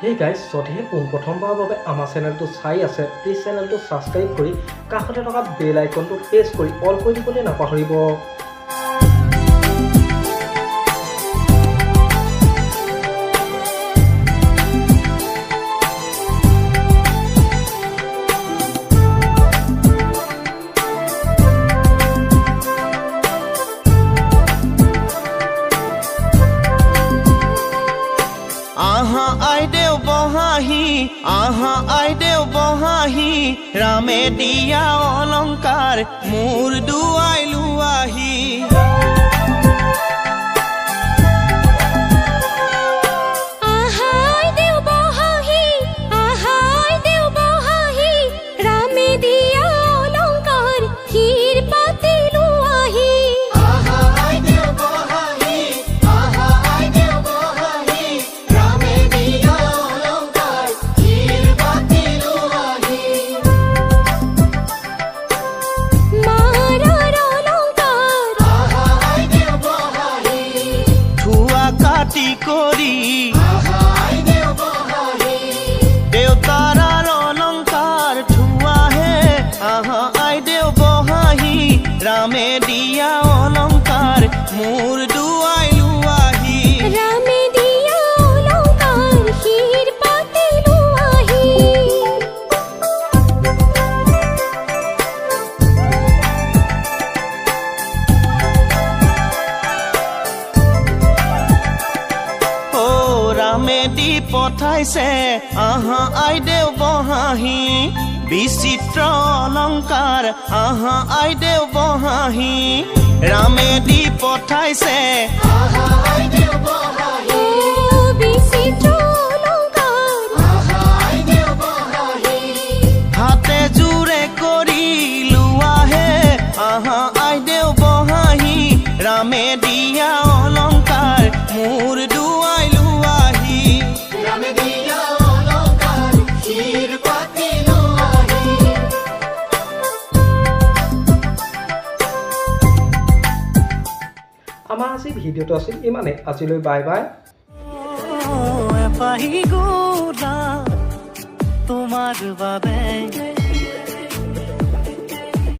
সেই গাইজ যদিহে পোনপ্ৰথমবাৰৰ বাবে আমাৰ চেনেলটো চাই আছে প্লিজ চেনেলটো ছাবস্ক্ৰাইব কৰি কাষতে থকা বেল আইকনটো প্ৰেছ কৰি অল কৰি দিবলৈ নাপাহৰিব। আহা আইদেউ বহাহি আহা আইদেউ বহাহি ৰামে দিয়া অলংকাৰ মোৰ দুৱাই লোৱাহি কৰি দেউতাৰাৰ অলংকাৰ ধোৱাহে আহা আইদেউ বহাহি। ৰামে দিয়া অলংকাৰ মোৰ দি পঠাইছে। আহা আইদেউ বহাহি। বিচিত্ৰ অলংকাৰ আহা আইদেউ বহাহি। ৰামে দি পঠাইছে। ও হাতে জোৰে কৰি লোৱাহে আহা আইদেউ বহাহি। ৰামে দিয়া আমাৰ আজি ভিডিঅ'টো আছিল ইমানেই। আজিলৈ বাই বাই। তোমাৰ বাবে।